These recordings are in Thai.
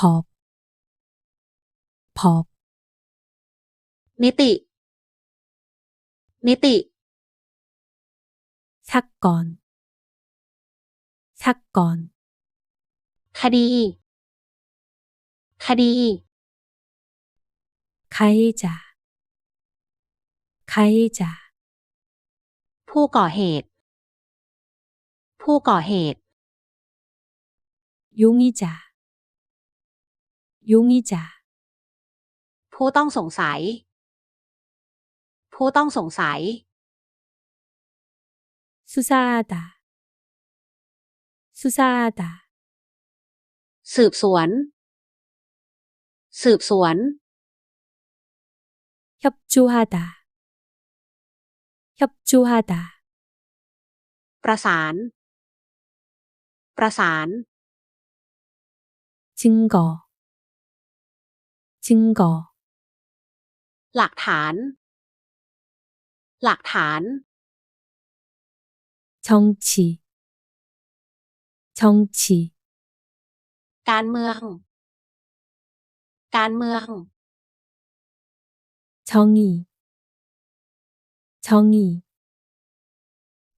พอบพอบนิติ นิติสักก่อนสักก่อนคดี คดีใครจะใครจะผู้ก่อเหตุ ผู้ก่อเหตุ ยุ่งอีจ่า 용의자, ผู้ต้องสงสัย ผู้ต้องสงสัย 수사하다, 수사하다, สืบสวน สืบสวน 협조하다, 협조하다, ประสาน ประสาน 증거, 증거, หลักฐาน หลักฐาน 정치, 정치, การเมือง การเมือง 정의, 정의,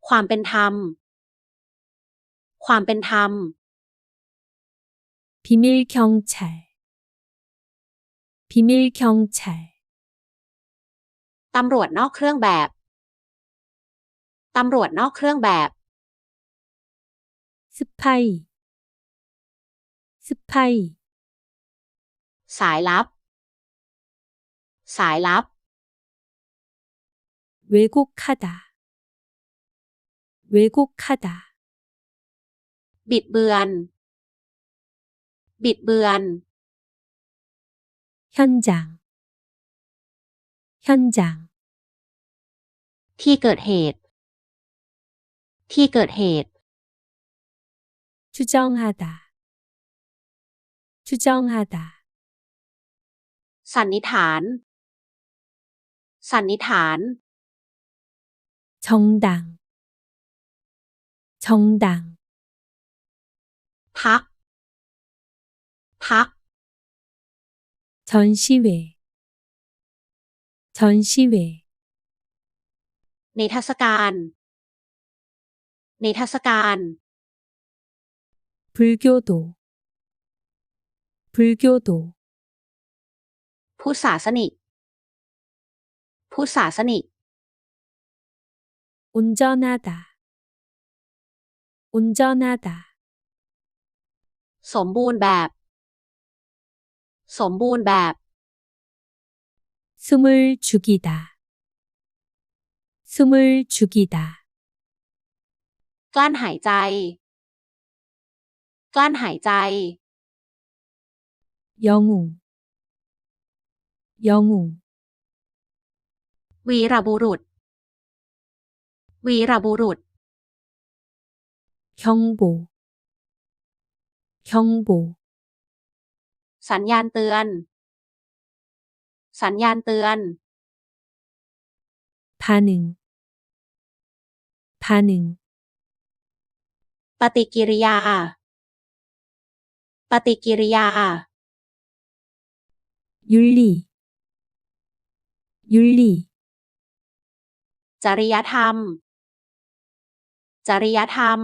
ความเป็นธรรม ความเป็นธรรม 비밀 경찰, 비밀 경찰, ตำรวจนอกเครื่องแบบ ตำรวจนอกเครื่องแบบ 스파이, 스파이, สายลับ สายลับ 왜곡하다, 왜곡하다, บิดเบือน บิดเบือน 현장, 현장, ที่เกิดเหตุ ที่เกิดเหตุ 추정하다, 추정하다, สันนิษฐาน สันนิษฐาน 정당, 정당, พัก พัก 전시회, 전시회, นิทรรศการ นิทรรศการ 불교도, 불교도, ผู้ศาสนิก ผู้ศาสนิก 운전하다, 운전하다, สมบูรณ์แบบ สมบูรณ์แบบ 숨을 죽이다, 숨을 죽이다, กลั้นหายใจ กลั้นหายใจ 영웅, 영웅, วีรบุรุษ วีรบุรุษ 경보, 경보, สัญญาณเตือน สัญญาณเตือน 반응, 반응, ปฏิกิริยา ปฏิกิริยา 윤리, 윤리, จริยธรรม จริยธรรม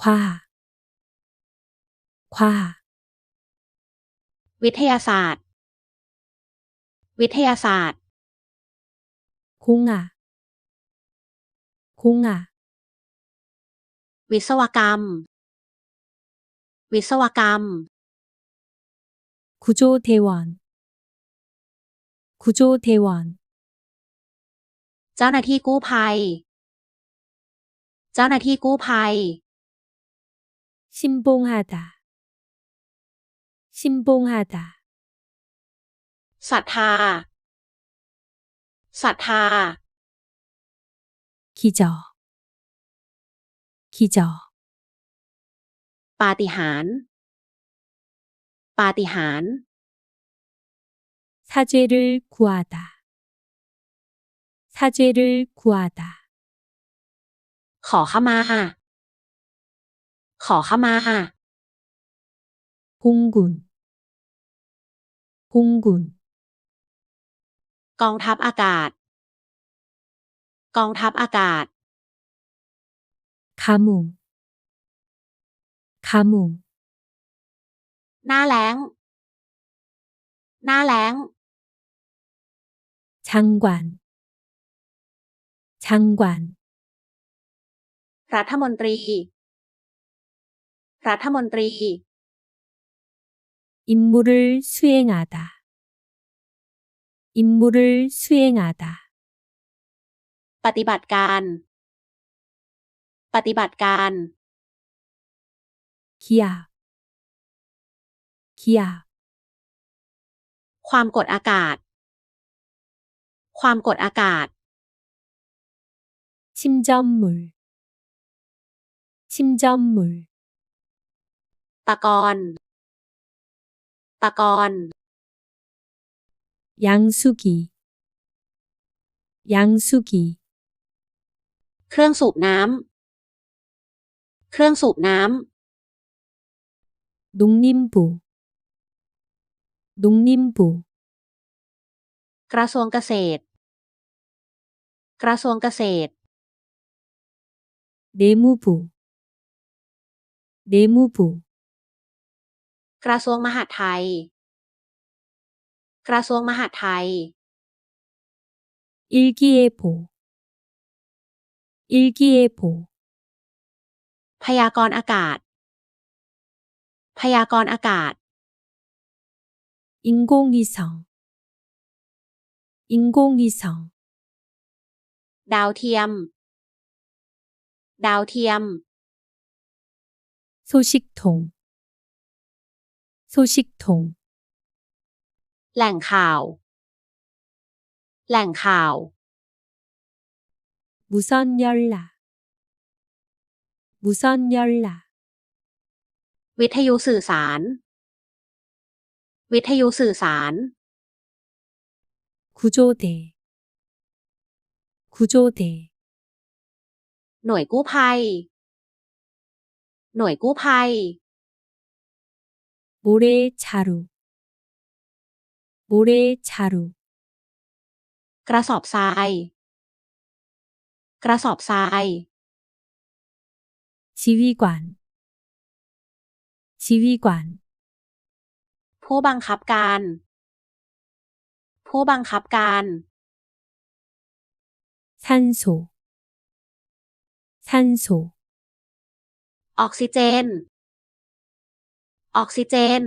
과학, 과학, วิทยาศาสตร์ วิทยาศาสตร์ 공학, 공학, วิศวกรรม วิศวกรรม 구조대원, 구조대원, เจ้าหน้าที่กู้ภัย เจ้าหน้าที่กู้ภัย 신봉하다, 신봉하다, ศรัทธา ศรัทธา 기적, 기적, ปาฏิหาริย์ ปาฏิหาริย์ 사죄를 구하다, 사죄를 구하다, ขอขมา ขอขมา 공군 공군 กองทัพอากาศ กองทัพอากาศ 가뭄 가뭄 หน้าแล้ง หน้าแล้ง 장관 장관 รัฐมนตรี รัฐมนตรี 임무를 수행하다 임무를 수행하다 ปฏิบัติการ ปฏิบัติการ 기압 기압 ความกดอากาศ ความกดอากาศ 침전물 침전물 ตะกอน ตะกอน 양수기 양수기 เครื่องสูบน้ำ เครื่องสูบน้ 농림부 농림부 ำ กระทรวงเกษตร กระทรวงเกษตร 내무부 내무부 กระทรวงมหาดไทย กระทรวงมหาดไทย 일기예보 일기예보 พยากรณ์อากาศ พยากรณ์อากาศ 인공위성 인공위성 ดาวเทียม ดาวเทียม 소식통 소식통 แหล่งข่าว แหล่งข่าว 무선 연락 무선 연락 วิทยุสื่อสาร วิทยุสื่อสาร 구조대 구조대 หน่วยกู้ภัย หน่วยกู้ภัย 모래자루 모래자루 กระสอบทราย กระสอบทราย 지휘관 지휘관 ผู้บังคับการ ผู้บังคับการ 산소 산소 ออกซิเจน ออกซิเจน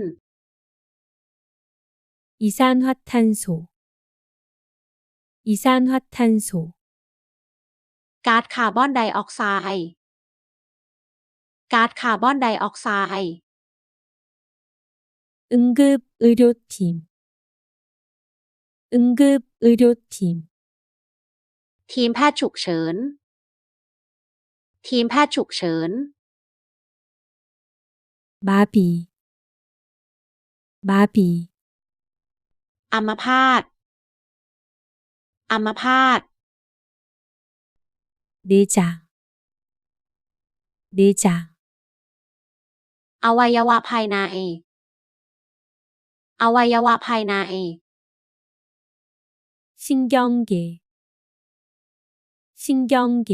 이산화탄소 이산화탄소 ก๊าซคาร์บอนไดออกไซด์ ก๊าซคาร์บอนไดออกไซด์ 응급의료팀 응급의료팀 ทีมแพทย์ฉุกเฉิน ทีมแพทย์ฉุกเฉิน 마비 마비 อัมพาต อัมพาต 내장 내장 อวัยวะภายใน อวัยวะภายใน 신경계 신경계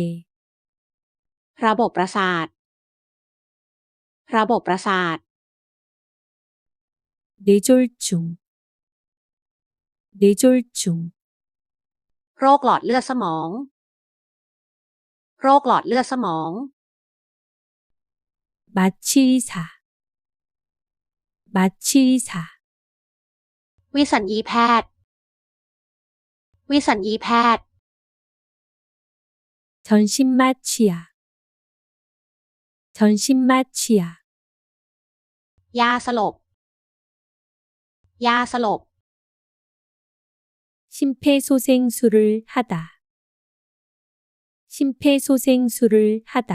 ระบบประสาท ระบบประสาท 뇌졸중 뇌졸중 โรคหลอดเลือดสมอง โรคหลอดเลือดสมอง 마취의사 마취의사 วิสัญญีแพทย์ วิสัญญีแพทย์ 전신마취약 전신마취약 ยาสลบ ยาสลบ 심폐소생술을 하다 심폐소생술을 하다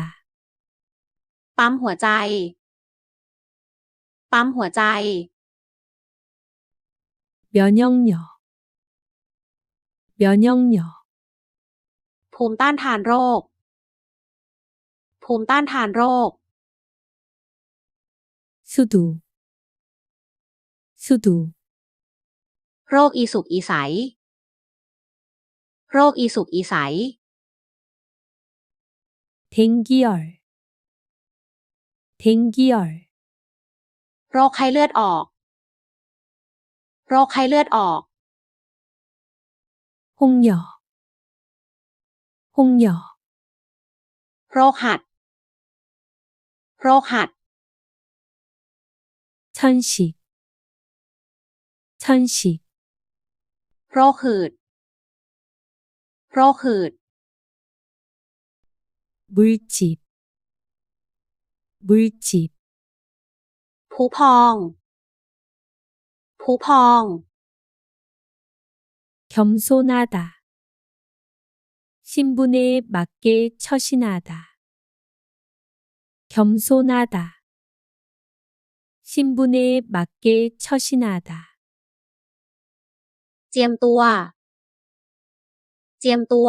ปั๊มหัวใจ ปั๊มหัวใจ 면역력 면역력 ภูมิต้านทานโรค ภูมิต้านทานโรค 수두 수두, โรคอีสุกอีใส โรคอีสุกอีใส 댕기열, 댕기열, โรคไข้เลือดออก โรคไข้เลือดออก 홍역, 홍역, โรคหัด โรคหัด 천식, 천식, โรคหืด โรคหืด 물집, 물집, ผุพอง ผุพอง 겸손하다, 신분에 맞게 처신하다, 겸손하다, 신분에 맞게 처신하다, เจียมตัว เจียมตัว